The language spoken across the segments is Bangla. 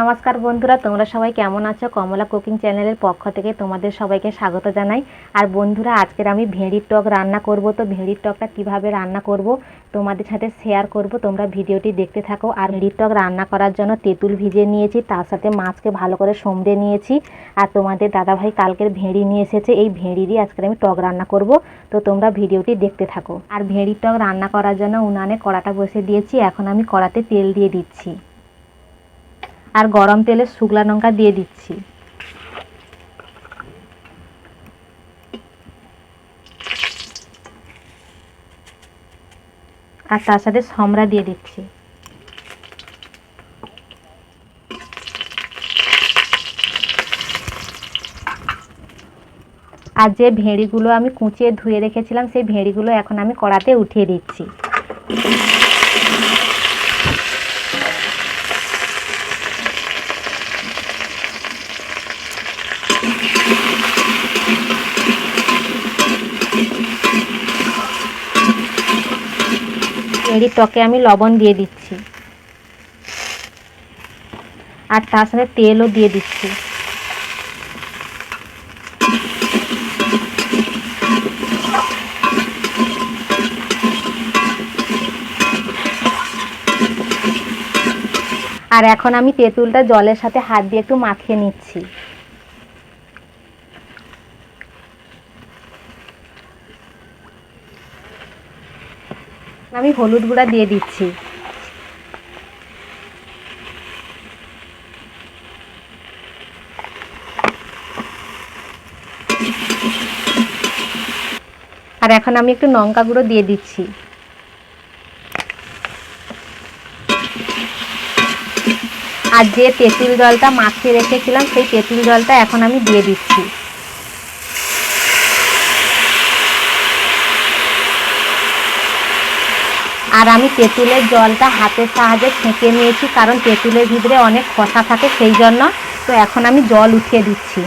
নমস্কার বন্ধুরা, তোমরা সবাই কেমন আছো? কমলা কুকিং চ্যানেলের পক্ষ থেকে তোমাদের সবাইকে স্বাগত জানাই। আর বন্ধুরা, আজকের আমি ভেড়ির টক রান্না করব। তো ভেড়ির টকটা কীভাবে রান্না করব তোমাদের সাথে শেয়ার করব। তোমরা ভিডিওটি দেখতে থাকো। আর ভেড়ির টক রান্না করার জন্য তেঁতুল ভিজে নিয়েছি, তার সাথে মাছকে ভালো করে সমড়ে নিয়েছি। আর তোমাদের দাদাভাই কালকের ভেড়ি নিয়ে এসেছে, এই ভেড়িরই আজকের আমি টক রান্না করব। তো তোমরা ভিডিওটি দেখতে থাকো। আর ভেড়ির টক রান্না করার জন্য উনানে কড়াটা বসে দিয়েছি, এখন আমি কড়াতে তেল দিয়ে দিচ্ছি। আর গরম তেলে শুকলা লঙ্কা দিয়ে দিচ্ছি। আর তার সাথে সমরা দিয়ে দিচ্ছি। আর যে ভেড়িগুলো আমি কুচিয়ে ধুয়ে রেখেছিলাম, সেই ভেড়িগুলো এখন আমি কড়াতে উঠিয়ে দিচ্ছি। ভেড়ির টকে আমি লবণ দিয়ে দিচ্ছি। আর তার সাথে তেলও দিয়ে দিচ্ছি। আর এখন আমি তেঁতুলটা জলের সাথে হাত দিয়ে একটু মাখিয়ে নিচ্ছি। আমি হলুদ গুঁড়া দিয়ে দিচ্ছি। আর এখন আমি একটু লঙ্কা গুঁড়ো দিয়ে দিচ্ছি। আর যে তেঁতুল জলটা মাখিয়ে রেখেছিলাম, সেই তেঁতুল জলটা এখন আমি দিয়ে দিচ্ছি। আর আমি তেঁতুলের জলটা হাতের সাহায্যে ছেঁকে নিয়েছি, কারণ তেঁতুলের ভিতরে অনেক খসা থাকে সেই জন্য। তো এখন আমি জল উঠিয়ে দিচ্ছি।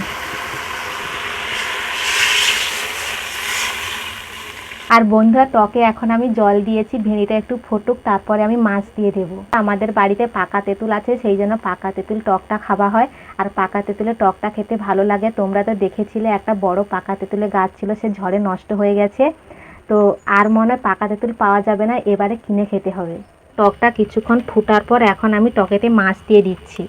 আর বন্ধুরা, টকে এখন আমি জল দিয়েছি ভেড়িটা একটু ফুটুক, তারপরে আমি মাছ দিয়ে দেব। আমাদের বাড়িতে পাকা তেঁতুল আছে, সেই জন্য পাকা তেঁতুল টকটা খাওয়া হয়। আর পাকা তেঁতুলের টকটা খেতে ভালো লাগে। তোমরা তো দেখেছিলে, একটা বড় পাকা তেঁতুলের গাছ ছিল, সে ঝড়ে নষ্ট হয়ে গেছে। তো আর মনে হয় পাকা তেঁতুল পাওয়া যাবে না, এবারে কিনে খেতে হবে। টকটা কিছুক্ষণ ফুটার পর এখন আমি টকেতে মাছ দিয়ে দিচ্ছি।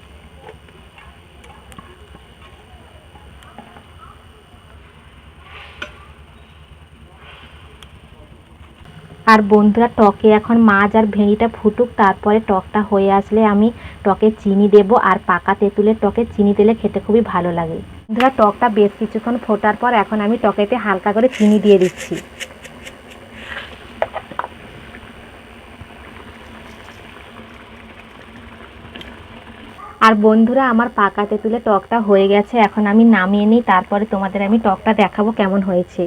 আর বন্ধুরা, টকে এখন মাছ আর ভেড়িটা ফুটুক, তারপরে টকটা হয়ে আসলে আমি টকে চিনি দেব, আর পাকা তেঁতুলের টকে চিনি দিলে খেতে খুবই ভালো লাগে। বন্ধুরা, টকটা বেশ কিছুক্ষণ ফোটার পর এখন আমি টকেতে হালকা করে চিনি দিয়ে দিচ্ছি। আর বন্ধুরা, আমার পাকাতে তুলে টকটা হয়ে গেছে। এখন আমি নামিয়ে নিই, তারপরে তোমাদের আমি টকটা দেখাবো কেমন হয়েছে।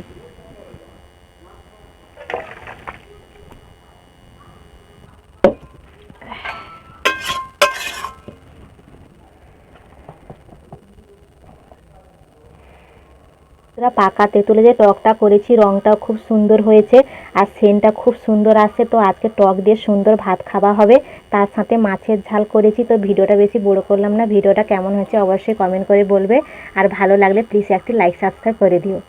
পাকা তেঁতুলে যে টকটা করেছি, রংটাও খুব সুন্দর হয়েছে আর সেনটা খুব সুন্দর আসছে। তো আজকে টক দিয়ে সুন্দর ভাত খাওয়া হবে। তার সাথে মাছের ঝাল করেছি, তো ভিডিওটা বেশি বড় করলাম না। ভিডিওটা কেমন হয়েছে অবশ্যই কমেন্ট করে বলবে। আর ভালো লাগলে প্লিজ একটি লাইক সাবস্ক্রাইব করে দিও।